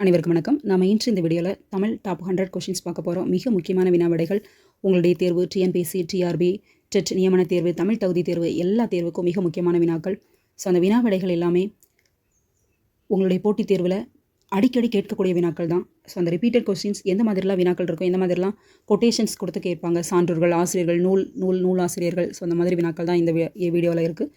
அனைவருக்கும் வணக்கம். நம்ம இன்று இந்த வீடியோவில் தமிழ் டாப் ஹண்ட்ரட் கொஷின்ஸ் பார்க்க போகிறோம் மிக முக்கியமான வினாவிடைகள் உங்களுடைய தேர்வு டிஎன்பிஎஸ்சி டிஆர்பி டெட் நியமன தேர்வு தமிழ் தகுதி தேர்வு எல்லா தேர்வுக்கும் மிக முக்கியமான வினாக்கள். ஸோ அந்த வினா விடைகள் எல்லாமே உங்களுடைய போட்டித் தேர்வில் அடிக்கடி கேட்கக்கூடிய வினாக்கள் தான். ஸோ அந்த ரிப்பீட்டட் கொஸ்டின்ஸ் எந்த மாதிரிலாம் வினாக்கள் இருக்கும் எந்த மாதிரிலாம் கொட்டேஷன்ஸ் கொடுத்து கேட்பாங்க சான்றோர்கள் ஆசிரியர்கள் நூல் நூல் நூல் ஆசிரியர்கள் ஸோ அந்த மாதிரி வினாக்கள் தான் இந்த வீடியோவில் இருக்குது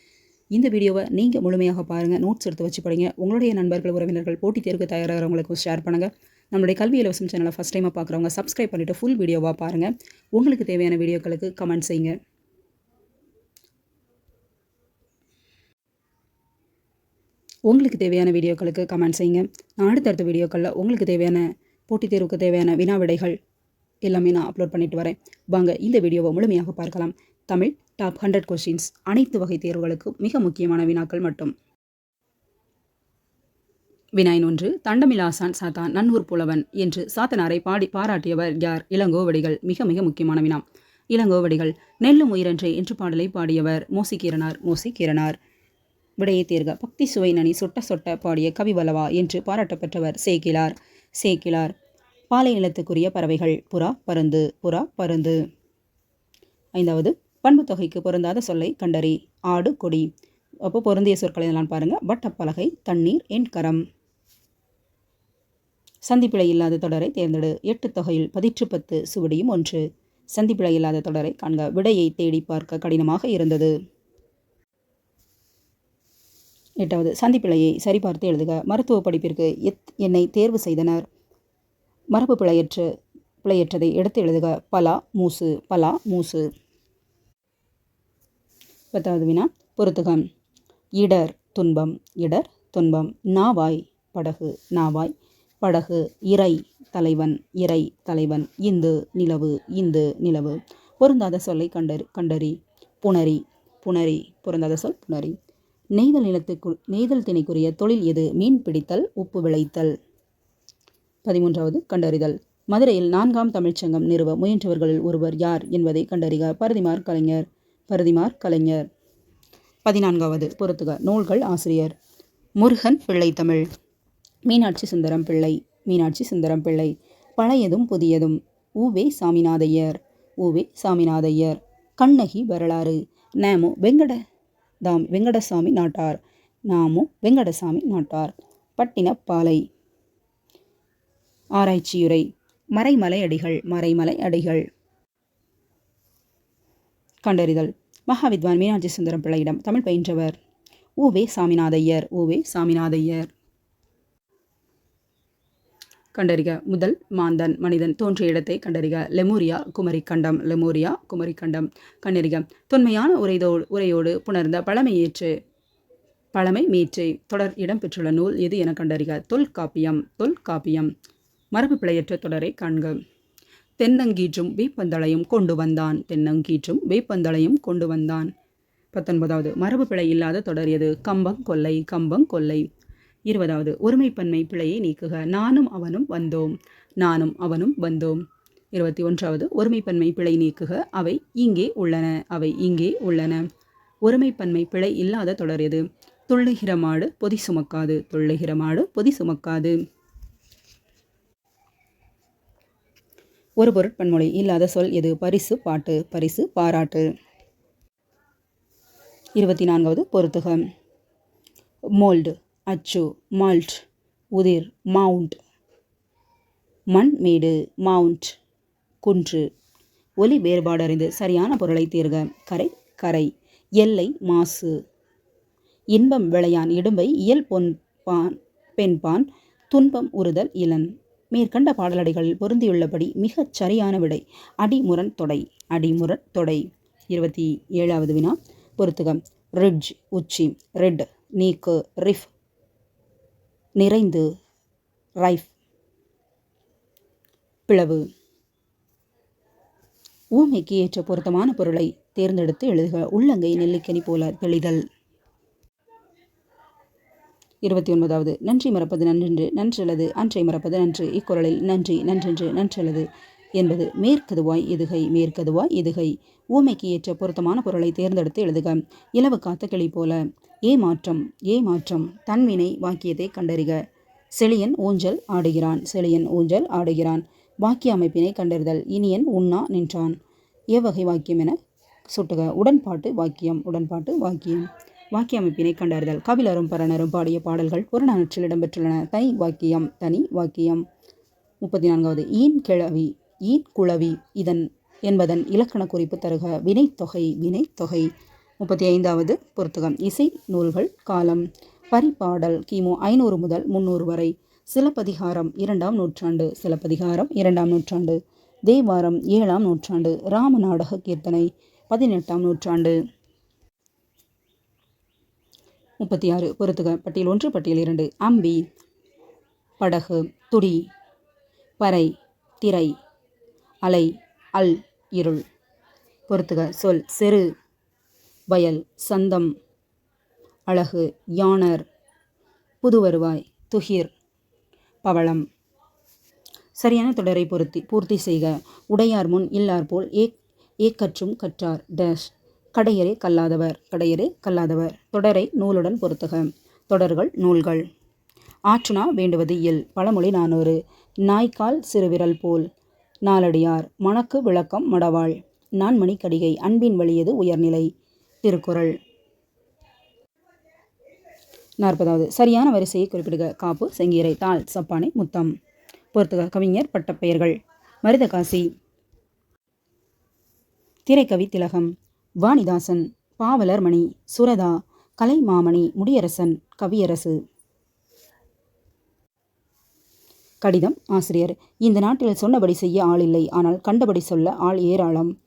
இந்த வீடியோவை நீங்கள் முழுமையாக பாருங்கள் நோட்ஸ் எடுத்து வச்சு படிங்க. உங்களுடைய நண்பர்கள் உறவினர்கள் போட்டித் தேர்வுக்கு தயாராகிறவங்களுக்கும் ஷேர் பண்ணுங்கள் நம்மளுடைய கல்வி இலவசம் சேனலை ஃபஸ்ட் டைமாக பார்க்குறவங்க சப்ஸ்கிரைப் பண்ணிவிட்டு ஃபுல் வீடியோவாக பாருங்கள் உங்களுக்கு தேவையான வீடியோக்களுக்கு கமெண்ட் செய்யுங்க. உங்களுக்கு தேவையான வீடியோக்களுக்கு கமெண்ட் செய்யுங்க. நான் அடுத்தடுத்த வீடியோக்களில் உங்களுக்கு தேவையான போட்டித் தேர்வுக்கு தேவையான வினா விடைகள் எல்லாமே நான் அப்லோட் பண்ணிட்டு வரேன். வாங்க இந்த வீடியோவை முழுமையாக பார்க்கலாம். தமிழ் டாப் ஹண்ட்ரட் கொஷின்ஸ் அனைத்து வகை தேர்வுகளுக்கும் மிக முக்கியமான வினாக்கள் மட்டும். வினாயின் ஒன்று தண்டமிலாசான் சாத்தான் நன்னூர் புலவன் என்று சாத்தனாரை பாடி பாராட்டியவர் யார்? இளங்கோவடிகள். மிக மிக முக்கியமான வினா. இளங்கோவடிகள் நெல்லும் உயிரன்றே என்று பாடலை பாடியவர் மோசிக்கீரனார் மோசிக்கீரனார் விடையை தேர்க. பக்தி சுவை நனி சொட்ட சொட்ட பாடிய கவிவலவா என்று பாராட்டப்பெற்றவர் சேக்கிலார். சேக்கிலார் பாலை நிலத்துக்குரிய பறவைகள். புறா பருந்து. புறா பருந்து. ஐந்தாவது பண்பு தொகைக்கு பொருந்தாத சொல்லை கண்டறி. ஆடு கொடி. அப்போ பொருந்திய சொற்களை எல்லாம் பாருங்கள் வட்டப்பலகை தண்ணீர் என் கரம் சந்திப்பிழை இல்லாத தொடரை தேர்ந்தெடு. எட்டு தொகையில் பதிற்று பத்து சுவடியும் ஒன்று. சந்திப்பிழை இல்லாத தொடரை காண்க. விடையை தேடி பார்க்க கடினமாக இருந்தது. எட்டாவது சந்திப்பிழையை சரிபார்த்து எழுதுக. மருத்துவ படிப்பிற்கு எத் என்னை தேர்வு செய்தனர். மரபு பிழையற்று பிழையற்றதை எடுத்து எழுதுக. பலா மூசு. பலா மூசு. பத்தாவது வினா பொருத்துகம். இடர் துன்பம் இடர் துன்பம். நாவாய் படகு நாவாய் படகு. இறை தலைவன் இறை தலைவன். இந்து நிலவு இந்து நிலவு. பொருந்தாத சொல்லை கண்டறி கண்டறி. புணரி புணரி. பொருந்தாத சொல் புணரி. நெய்தல் நிலத்துக்கு நெய்தல் திணைக்குரிய தொழில் எது? மீன் பிடித்தல் உப்பு விளைத்தல். பதிமூன்றாவது கண்டறிதல். மதுரையில் நான்காம் தமிழ்ச்சங்கம் நிறுவ முயன்றவர்களில் ஒருவர் யார் என்பதை கண்டறிக. பரதிமார் கலைஞர். பரதிமார் கலைஞர். பதினான்காவது பொறுத்துக. நூல்கள் ஆசிரியர். முருகன் பிள்ளை தமிழ். மீனாட்சி சுந்தரம் பிள்ளை. மீனாட்சி சுந்தரம் பிள்ளை. பழையதும் புதியதும். ஊவே சாமிநாதையர். ஊவே சாமிநாதையர். கண்ணகி வரலாறு. நேமு வெங்கட தாம் வெங்கடசாமி நாட்டார். நாமு வெங்கடசாமி நாட்டார். பட்டினப்பாலை. ஆராய்ச்சியுரை. மறைமலை அடிகள் மறைமலை அடிகள். கண்டறிதல். மகாவித்வான் மீனாட்சி சுந்தரம் பிள்ளையிடம் தமிழ் பயின்றவர். ஊவே சாமிநாதையர் ஊவே சாமிநாதையர். கண்டறிக. முதல் மாந்தன் மனிதன் தோன்றிய இடத்தை கண்டறிக. லெமூரியா குமரிக்கண்டம் லெமோரியா லெமூரியா கண்டம். கண்டறிக. தொன்மையான உரைதோடு உரையோடு புணர்ந்த பழமையேற்று பழமை மீற்றை தொடர் இடம்பெற்றுள்ள நூல் எது என கண்டறிக. தொல்காப்பியம் தொல்காப்பியம். மரபு பிழையற்ற தொடரை காண்க. தென்னங்கீற்றும் வேப்பந்தளையும் கொண்டு வந்தான். தென்னங்கீற்றும் வேப்பந்தளையும் கொண்டு வந்தான். பத்தொன்பதாவது மரபு பிழை இல்லாத தொடரியது கம்பங் கொல்லை கம்பங் கொல்லை இருபதாவது ஒருமைப்பன்மை பிழையை நீக்குக. நானும் அவனும் வந்தோம். நானும் அவனும் வந்தோம். இருபத்தி ஒன்றாவது ஒருமைப்பன்மை பிழை நீக்குக. அவை இங்கே உள்ளன. அவை இங்கே உள்ளன. ஒருமைப்பன்மை பிழை இல்லாத தொடர் எது? துள்ளுகிற மாடு பொதி சுமக்காது. துள்ளுகிற மாடு பொதி சுமக்காது. ஒரு பொருட்பன்மொழி இல்லாத சொல் எது? பரிசு பாட்டு பரிசு பாராட்டு. இருபத்தி நான்காவது பொருத்துக. மோல்டு அச்சு மால்ட் உதிர் மவுண்ட். மண் மேடு மவுண்ட் குன்று. ஒலி வேறுபாடு அறிந்து சரியான பொருளை தீர்க. கரை கரை. எல்லை மாசு. இன்பம் விளையான் இடும்பை இயல் பொன் பான் பெண்பான் துன்பம் உறுதல் இளன். மேற்கண்ட பாடலடிகளில் பொருந்தியுள்ளபடி மிகச் சரியான விடை. அடிமுரண் தொடை. அடிமுரண் தொடை. இருபத்தி ஏழாவது வினா. பொருத்துகம். ரிட்ஜ் உச்சி. ரெட் நீக்கு. ரிஃப். நிறைந்து. ரைஃப். பிளவு. ஊமைக்கு ஏற்ற பொருத்தமான பொருளை தேர்ந்தெடுத்து எழுதுக. உள்ளங்கை நெல்லிக்கனி போல தெளிதல். இருபத்தி ஒன்பதாவது. நன்றி மறப்பது நன்றென்று நன்றல்லது அன்றை மறப்பது நன்று. இக்குறளில் நன்றி நன்றென்று நன்றல்லது என்பது மேற்கதுவாய் எதுகை மேற்கதுவாய் எதுகை. ஊமைக்கு ஏற்ற பொருத்தமான பொருளை தேர்ந்தெடுத்து எழுதுக. இலவு காத்த கிளி போல. ஏ மாற்றம் ஏ மாற்றம். தன்வினை வாக்கியத்தை கண்டறிக. செழியன் ஊஞ்சல் ஆடுகிறான் செழியன் ஊஞ்சல் ஆடுகிறான். வாக்கிய அமைப்பினை கண்டறிதல். இனியன் உண்ணா நின்றான். எவ்வகை வாக்கியம் என சுட்டுக. உடன்பாட்டு வாக்கியம் உடன்பாட்டு வாக்கியம். வாக்கிய அமைப்பினை கண்டறிதல் கபிலரும் பரணரும் பாடிய பாடல்கள் புறநானற்றில் இடம்பெற்றுள்ளன. தை வாக்கியம் தனி வாக்கியம். முப்பத்தி நான்காவது ஈன் கிழவி ஈன் குழவி இதன் என்பதன் இலக்கண குறிப்பு தருக. வினைத்தொகை வினைத்தொகை. முப்பத்தி ஐந்தாவது பொருத்துகம் இசை நூல்கள் காலம். பரிபாடல் கிமு ஐநூறு முதல் முன்னூறு வரை. சிலப்பதிகாரம் இரண்டாம் நூற்றாண்டு. சிலப்பதிகாரம் இரண்டாம் நூற்றாண்டு. தேவாரம் ஏழாம் நூற்றாண்டு. ராமநாடக கீர்த்தனை பதினெட்டாம் நூற்றாண்டு. முப்பத்தி ஆறு பொறுத்துக. பட்டியல் ஒன்று பட்டியல் இரண்டு. அம்பி படகு துடி பறை திரை அலை அல் இருள். பொறுத்துக. சொல் செரு வயல் சந்தம் அழகு யானர் புது வருவாய் துகிர் பவளம். சரியான தொடரை பொருத்தி பூர்த்தி செய்க. உடையார் முன் இல்லார் போல் ஏ ஏக்கற்றும் கற்றார். டேஷ். கடையரே கல்லாதவர் கடையரே கல்லாதவர். தொடரை நூலுடன் பொருத்துக. தொடர்கள் நூல்கள். ஆற்றுனா வேண்டுவது இயல். பழமொழி நானூறு. நாய்க்கால் சிறுவிரல் போல். நாலடியார் மணக்கு விளக்கம் மடவாள். நான்மணி கடிகை. அன்பின் வழியது உயர்நிலை? திருக்குறள். நாற்பதாவது. சரியான வரிசையை குறிப்பிடுக. காப்பு செங்கீரை தாள் சப்பானை முத்தம். பொறுத்துக கவிஞர் பட்டப்பெயர்கள். மருதகாசி. திரைக்கவி திலகம். வாணிதாசன் பாவலர் மணி சுரதா கலைமாமணி முடியரசன் கவியரசு. கடிதம் ஆசிரியர். இந்த நாட்டில் சொன்னபடி செய்ய ஆள் இல்லை. ஆனால் கண்டபடி சொல்ல ஆள் ஏராளம்.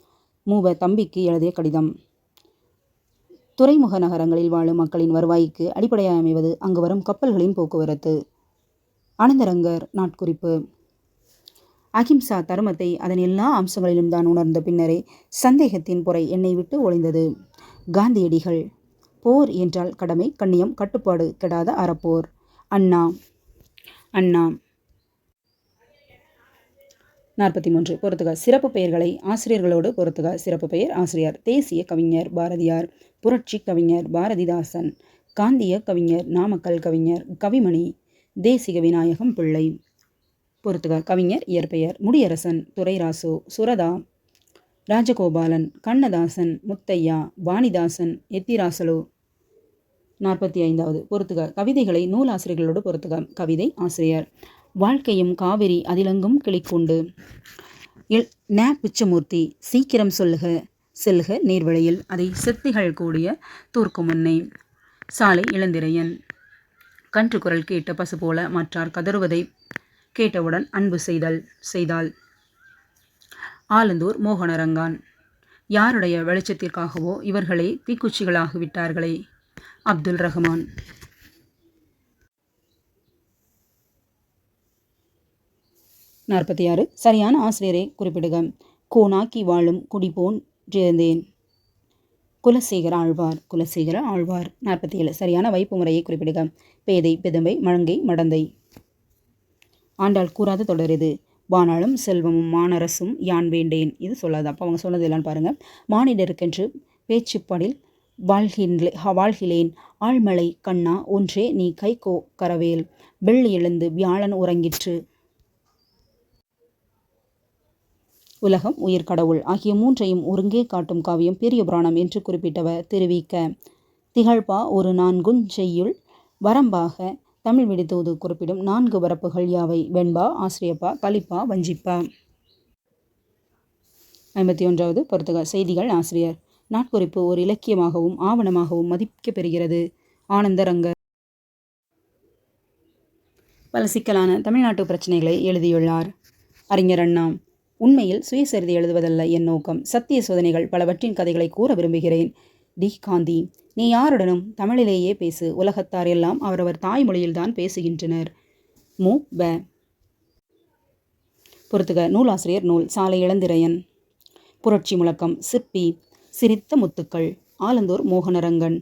மூவ தம்பிக்கு எழுதிய கடிதம். துறைமுக நகரங்களில் வாழும் மக்களின் வருவாய்க்கு அடிப்படையாக அமைவது அங்கு வரும் கப்பல்களின் போக்குவரத்து. அனந்தரங்கர் நாட்குறிப்பு. அகிம்சா தர்மத்தை அதன் எல்லா அம்சங்களிலும் தான் உணர்ந்த பின்னரே சந்தேகத்தின் பொறை என்னை விட்டு ஒளிந்தது. காந்தியடிகள் போர் என்றால் கடமை கண்ணியம் கட்டுப்பாடு கெடாத அறப்போர். அண்ணா அண்ணா. நாற்பத்தி மூன்று பொறுத்துக. சிறப்பு பெயர்களை ஆசிரியர்களோடு பொறுத்துக. சிறப்பு பெயர் ஆசிரியர் தேசிய கவிஞர் பாரதியார். புரட்சி கவிஞர் பாரதிதாசன். காந்திய கவிஞர் நாமக்கல் கவிஞர். கவிமணி தேசிக விநாயகம் பிள்ளை. பொறுத்துக. கவிஞர் இயற்பெயர் முடியரசன் துரைராசு சுரதா ராஜகோபாலன் கண்ணதாசன் முத்தையா வாணிதாசன் எத்திராசலு. நாற்பத்தி ஐந்தாவது பொறுத்துக. கவிதைகளை நூலாசிரியர்களோடு பொறுத்துக. கவிதை ஆசிரியர். வாழ்க்கையும் காவிரி அதிலங்கும் கிளிக்குண்டு. இல் ந. பிச்சமூர்த்தி சீக்கிரம் சொல்லுக செல்க நீர்வழியில். அதை சித்திகள் கூடிய தூர்க்கு முன்னே. சாலை இளந்திரையன். கன்று குரல் கேட்ட பசு போல மற்றார் கதறுவதை கேட்டவுடன் அன்பு செய்தல் செய்தால் ஆலந்தூர் மோகனரங்கான். யாருடைய வெளிச்சத்திற்காகவோ இவர்களே தீக்குச்சிகளாகிவிட்டார்களே. அப்துல் ரஹ்மான். நாற்பத்தி ஆறு. சரியான ஆசிரியரை குறிப்பிடுக. கோனாக்கி வாழும் குடிபோன் ஜெயந்தேன். குலசேகர ஆழ்வார் குலசேகர ஆழ்வார். நாற்பத்தி ஏழு. சரியான வைப்பு முறையை குறிப்பிடுக. பேதை பெதம்பை மழங்கை மடந்தை. ஆண்டாள் கூறாத தொடருது. வானாலும் வானாளும் செல்வமும் மானரசும் யான் வேண்டேன். இது சொல்லாது. அப்போ அவங்க சொன்னது இல்லைன்னு பாருங்கள் மானிடருக்கென்று பேச்சுப்படில் வாழ்கின்றே வாழ்கிலேன். ஆழ்மலை கண்ணா ஒன்றே நீ கைகோ கரவேல். வெள்ளி எழுந்து வியாழன் உறங்கிற்று. உலகம் உயிர் கடவுள். ஆகிய மூன்றையும் ஒருங்கே காட்டும் காவியம் பெரிய புராணம் என்று குறிப்பிட்டவர் தெரிவிக்க திகழ்பா ஒரு நான்குஞ் செய்யுள் வரம்பாக தமிழ் விடுத்தோது குறிப்பிடும் நான்கு வரப்புகள் யாவை? வெண்பா ஆசிரியப்பா கலிப்பா வஞ்சிப்பா. ஐம்பத்தி ஒன்றாவது பொறுத்துக. செய்திகள் ஆசிரியர். நாட்குறிப்பு ஒரு இலக்கியமாகவும் ஆவணமாகவும் மதிக்கப்பெறுகிறது ஆனந்தரங்கர் பல சிக்கலான தமிழ்நாட்டு பிரச்சனைகளை எழுதியுள்ளார். அறிஞர் அண்ணா. உண்மையில் சுயசரிதை எழுதுவதல்ல என் நோக்கம். சத்திய சோதனைகள் பலவற்றின் கதைகளை கூற விரும்புகிறேன். டி. காந்தி நீ யாருடனும் தமிழிலேயே பேசு. உலகத்தார் எல்லாம் அவரவர் தாய்மொழியில்தான் பேசுகின்றனர். மு. ப. பொறுத்துக நூலாசிரியர் நூல் சாலை இளந்திரையன். புரட்சி முழக்கம் சிப்பி சிரித்த முத்துக்கள் ஆலந்தூர் மோகனரங்கன்.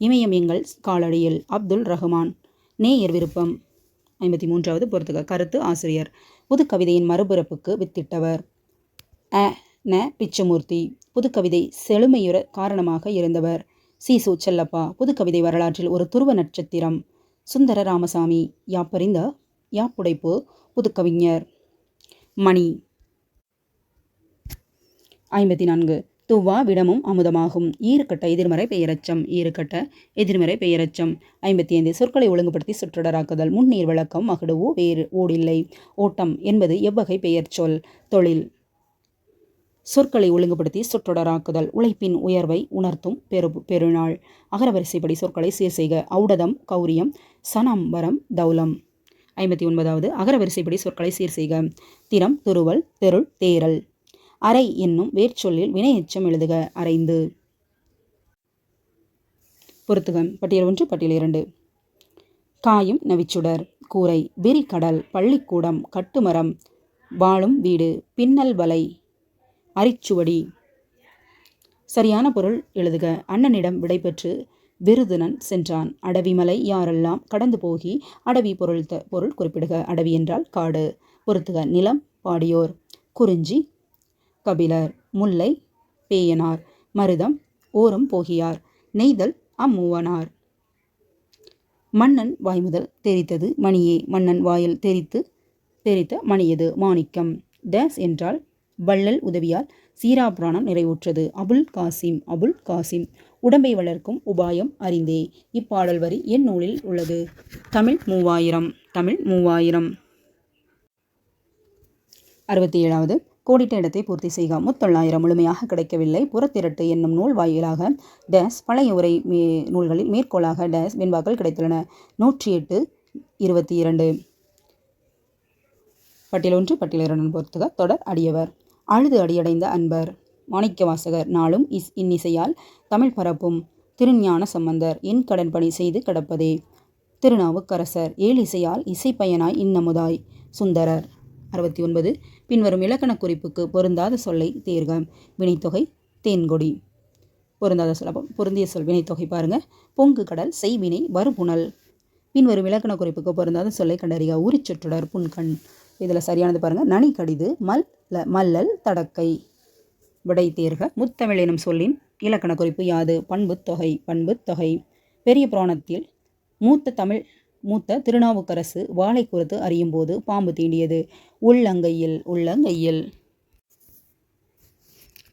இமயம் எங்கள் காலடியில் அப்துல் ரஹ்மான். நேயர் விருப்பம். ஐம்பத்தி மூன்றாவது பொறுத்துக கருத்து ஆசிரியர். புதுக்கவிதையின் மறுபிறப்புக்கு வித்திட்டவர். அ. ந. பிச்சமூர்த்தி. புதுக்கவிதை செழுமையுற காரணமாக இருந்தவர். சீசு செல்லப்பா புதுக்கவிதை வரலாற்றில் ஒரு துருவ நட்சத்திரம். சுந்தர ராமசாமி யாப்பறிந்த யாப்புடைப்பு புதுக்கவிஞர். மணி. ஐம்பத்தி நான்கு துவா விடமும் அமுதமாகும். ஈறுகட்ட எதிர்மறை பெயரச்சம். ஈறுகட்ட எதிர்மறை பெயரச்சம். ஐம்பத்தி ஐந்து சொற்களை ஒழுங்குபடுத்தி சுற்றடராக்குதல். முன்னீர் விளக்கம் மகுடுவோ வேறு ஓடில்லை. ஓட்டம் என்பது எவ்வகை பெயர்ச்சொல். தொழில். சொற்களை ஒழுங்குபடுத்தி சொற்றொடராக்குதல். உழைப்பின் உயர்வை உணர்த்தும் பெரு பெருநாள். அகரவரிசைப்படி சொற்களை சீர் செய்க ஔடதம் கௌரியம் சனாம்பரம் தௌலம். ஐம்பத்தி ஒன்பதாவது அகரவரிசைப்படி சொற்களை சீர் செய்க திறம் துருவல் தெருள் தேரல் அரை என்னும் வேர்ச்சொல்லில் வினையெச்சம் எழுதுக. அரைந்து. பொருத்துகம் பட்டியல் ஒன்று பட்டியல் இரண்டு. காயும் நவிச்சுடர். கூரை. விரிகடல். பள்ளிக்கூடம். கட்டுமரம். வாழும் வீடு. பின்னல் வலை. அரிச்சுவடி. சரியான பொருள் எழுதுக. அண்ணனிடம் விடைபெற்று விருதுனன் சென்றான். அடவிமலை யாரெல்லாம் கடந்து போகி அடவி பொருள் த பொருள் குறிப்பிடுக. அடவி என்றால் காடு. பொறுத்துக. நிலம் பாடியோர். குறிஞ்சி கபிலர். முல்லை பேயனார். மருதம் ஓரம் போகியார். நெய்தல் அம்மூவனார். மன்னன் வாய்முதல் தெரித்தது மணியே. மன்னன் வாயில் தெரித்து தெரித்த மணியது மாணிக்கம். டேஸ் என்றால் வள்ளல் உதவியால் சீரா புராணம் நிறைவுற்றது. அபுல் காசிம் அபுல் காசிம். உடம்பை வளர்க்கும் உபாயம் அறிந்தே. இப்பாடல் வரி என் நூலில் உள்ளது. தமிழ் மூவாயிரம் தமிழ் மூவாயிரம். அறுபத்தி ஏழாவது கோடிட்ட இடத்தை பூர்த்தி செய்க. முத்தொள்ளாயிரம் முழுமையாக கிடைக்கவில்லை. புறத்திரட்டு என்னும் நூல் வாயிலாக டேஸ் பழைய உரை மே நூல்களில் மேற்கோளாக டேஸ் வெண்பாக்கள் கிடைத்துள்ளன. நூற்றி எட்டு இருபத்தி இரண்டு. பட்டியல் ஒன்று பட்டியல் இரண்டு பொறுத்துக. தொடர் அடியவர். அழுது அடியடைந்த அன்பர். மாணிக்க வாசகர் நாளும் இஸ் இன்னிசையால் தமிழ் பரப்பும் திருஞான சம்பந்தர். என் கடன் பணி செய்து கடப்பதே. திருநாவுக்கரசர் ஏழிசையால் இசைப்பயனாய் இன்னமுதாய். சுந்தரர். அறுபத்தி ஒன்பது பின்வரும் இலக்கண குறிப்புக்கு பொருந்தாத சொல்லை தேர்க. வினைத்தொகை தேன்கொடி. பொருந்தாத சொல் பொருந்திய சொல் வினைத்தொகை பாருங்கள் பொங்கு கடல் செய்வினை வருபுணல் பின்வரும் இலக்கண குறிப்புக்கு பொருந்தாத சொல்லை கண்டறிய உரிச்சொற்றொடர் புன்கண். இதில் சரியானது பாருங்கள் நனி கடிது மல் மல்லல் தடக்கை. விடை தேர்க. முத்தமிழ் எனும் சொல்லின் இலக்கண குறிப்பு யாது? பண்புத்தொகை தொகை. தொகை. பெரிய புராணத்தில் மூத்த தமிழ் மூத்த திருநாவுக்கரசு வாழை குறித்து அறியும் போது பாம்பு தீண்டியது. உள்ளங்கையில் உள்ளங்கையில்.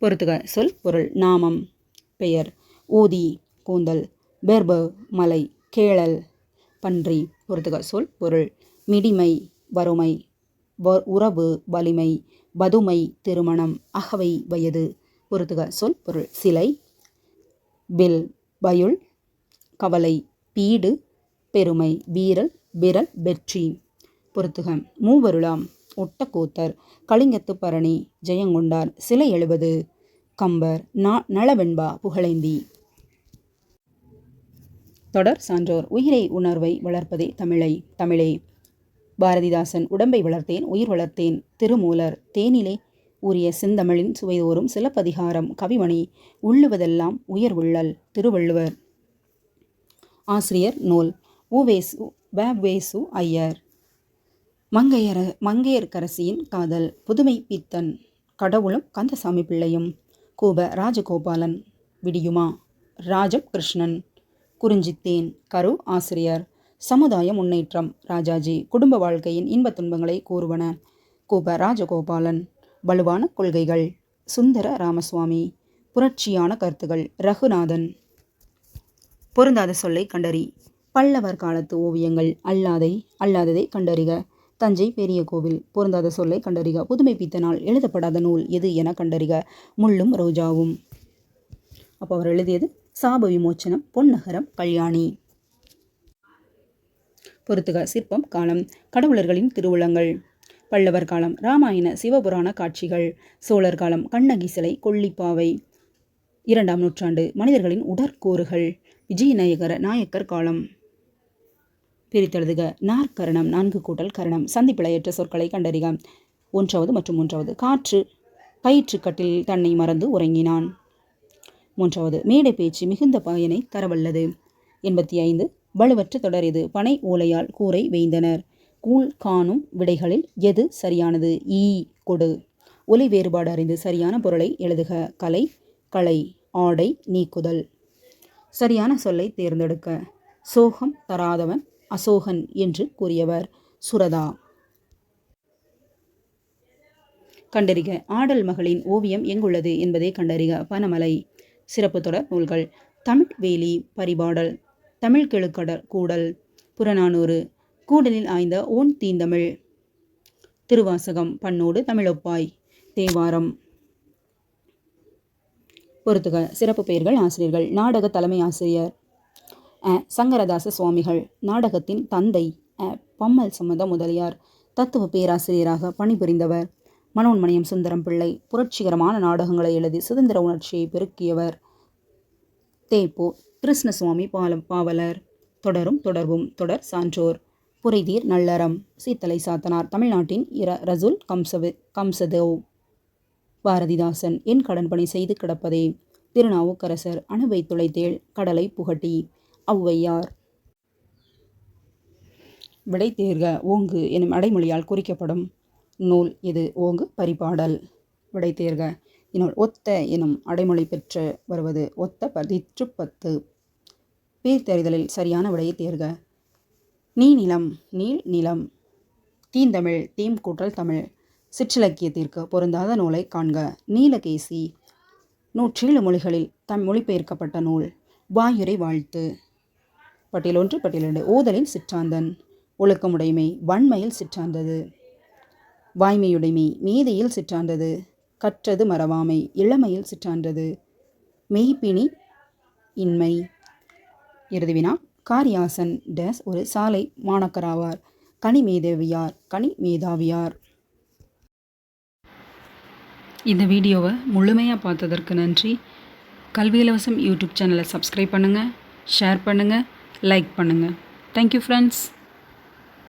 பொறுத்துக. சொல் பொருள். நாமம். பெயர். ஊதி கூந்தல். பெர்ப மலை. கேளல் பன்றி. பொறுத்துக. சொல் பொருள். மிடிமை வறுமை. உறவு வலிமை பதுமை திருமணம் அகவை வயது. பொருத்துக சொல் பொருள். சிலை பில் பயுள் கவலை பீடு பெருமை வீரல் விரல் வெற்றி. பொருத்துக மூவருளாம் ஒட்டக்கூத்தர் கலிங்கத்து பரணி ஜெயங்கொண்டார் சிலை எழுபது கம்பர் நா நளவெண்பா புகழேந்தி. தொடர் சான்றோர் உயிரை உணர்வை வளர்ப்பதே தமிழை தமிழே. பாரதிதாசன் உடம்பை வளர்த்தேன் உயிர் வளர்த்தேன். திருமூலர் தேனிலே உரிய செந்தமிழின் சுவைதோறும் சிலப்பதிகாரம் கவிமணி உள்ளுவதெல்லாம் உயர் உள்ளல் திருவள்ளுவர். ஆசிரியர் நூல் உவேசு வேவேசு ஐயர். மங்கையர மங்கையர்க்கரசியின் காதல் புதுமை பித்தன் கடவுளும் கந்தசாமி பிள்ளையும் கூப ராஜகோபாலன் விடியுமா ராஜம் கிருஷ்ணன் குறிஞ்சித்தேன் கரு ஆசிரியர். சமுதாய முன்னேற்றம். ராஜாஜி குடும்ப வாழ்க்கையின் இன்பத் துன்பங்களை கூறுவன. கூப ராஜகோபாலன் வலுவான கொள்கைகள். சுந்தர ராமசுவாமி புரட்சியான கருத்துகள். ரகுநாதன். பொருந்தாத சொல்லை கண்டறி. பல்லவர் காலத்து ஓவியங்கள். அல்லாதை அல்லாததை கண்டறிக. தஞ்சை பெரிய கோவில். பொருந்தாத சொல்லை கண்டறிக. புதுமை பித்தனால் எழுதப்படாத நூல் எது என கண்டறிக. முள்ளும் ரோஜாவும். அப்போ அவர் எழுதியது சாப விமோச்சனம் பொன்னகரம் கல்யாணி. பொறுத்துக சிற்பம் காலம். கடவுளர்களின் திருவுளங்கள். பல்லவர் காலம். ராமாயண சிவபுராண காட்சிகள். சோழர் காலம். கண்ணகி சிலை கொல்லிப்பாவை. இரண்டாம் நூற்றாண்டு. மனிதர்களின் உடற்கூறுகள். விஜயநாயகர நாயக்கர் காலம். பிரித்தெழுதுக. நாற்கரணம். நான்கு கூட்டல் கரணம். சந்திப்பிழையற்ற சொற்களை கண்டறிக. ஒன்றாவது மற்றும் மூன்றாவது. காற்று கயிற்றுக்கட்டில் தன்னை மறந்து உறங்கினான். மூன்றாவது. மேடை பேச்சு மிகுந்த பயனை தரவல்லது. எண்பத்தி ஐந்து. வலுவற்று தொடர் இது. பனை ஓலையால் கூரை வேய்ந்தனர். கூழ் காணும் விடைகளில் எது சரியானது? ஈ. கொடு. ஒலி வேறுபாடு அறிந்து சரியான பொருளை எழுதுக. கலை களை ஆடை நீக்குதல். சரியான சொல்லை தேர்ந்தெடுக்க. சோகம் தராதவன் அசோகன் என்று கூறியவர் சுரதா. கண்டறிக. ஆடல் மகளின் ஓவியம் எங்குள்ளது என்பதை கண்டறிக. பனமலை சிறப்பு தொடர் நூல்கள். தமிழ் வேலி பரிபாடல். தமிழ் கெழுக்கடல் கூடல் புறநானூறு கூடலில் ஆய்ந்த ஓன் தீந்தமிழ். திருவாசகம் பண்ணோடு தமிழொப்பாய் தேவாரம். பொறுத்துக சிறப்பு பெயர்கள் ஆசிரியர்கள் நாடக தலைமை ஆசிரியர் அ சங்கரதாச சுவாமிகள் நாடகத்தின் தந்தை அ பம்மல் சம்மத முதலியார் தத்துவ பேராசிரியராக பணிபுரிந்தவர் மனோன்மணியம் சுந்தரம் பிள்ளை புரட்சிகரமான நாடகங்களை எழுதி சுதந்திர உணர்ச்சியை பெருக்கியவர். தேப்போ கிருஷ்ணசுவாமி பாலம் பாவலர். தொடரும் தொடர்பும் தொடர் சான்றோர். புரைதீர் நல்லறம். சீத்தலை சாத்தனார். தமிழ்நாட்டின் இர ரசுல் கம்சவு கம்சதேவ். பாரதிதாசன் என் கடன்பணி செய்து கிடப்பதே. திருநாவுக்கரசர் அணுவை துளைத்தேள் கடலை புகட்டி. ஔவையார். விடை தேர்க ஓங்கு எனும் அடைமொழியால் குறிக்கப்படும் நூல் இது ஓங்கு பரிபாடல். விடை தேர்க இந்நூல் ஒத்த எனும் அடைமொழி பெற்று வருவது ஒத்த பதிற்று பத்து பீர்த்தறிதலில் சரியான விடையை தேர்க. நீ நிலம் நீள் நிலம். தீந்தமிழ் தீம் கூட்டல் தமிழ். சிற்றிலக்கியத்திற்கு பொருந்தாத நூலை காண்க. நீலகேசி. நூற்றேழு மொழிகளில் தம் மொழிபெயர்க்கப்பட்ட நூல். வாயுரை வாழ்த்து. பட்டியல் ஒன்று பட்டியல் இரண்டு. ஓதலில் சிற்றாந்தன். ஒழுக்கமுடைமை வன்மையில் சிற்றாந்தது. வாய்மையுடைமை மீதியில் சிற்றாந்தது. கற்றது மறவாமை. இளமையில் சிற்றான்றது. மெய்ப்பிணி இன்மை. இறுதிவினா காரியாசன் டேஸ் ஒரு சாலை மாணக்கராவார். கனி கனிமேதாவியார் கனி மேதாவியார். இந்த வீடியோவை முழுமையாக பார்த்ததற்கு நன்றி. கல்வி இலவசம் யூடியூப் சேனலை சப்ஸ்கிரைப் பண்ணுங்கள் ஷேர் பண்ணுங்கள் லைக் பண்ணுங்கள் தேங்க்யூ ஃப்ரெண்ட்ஸ்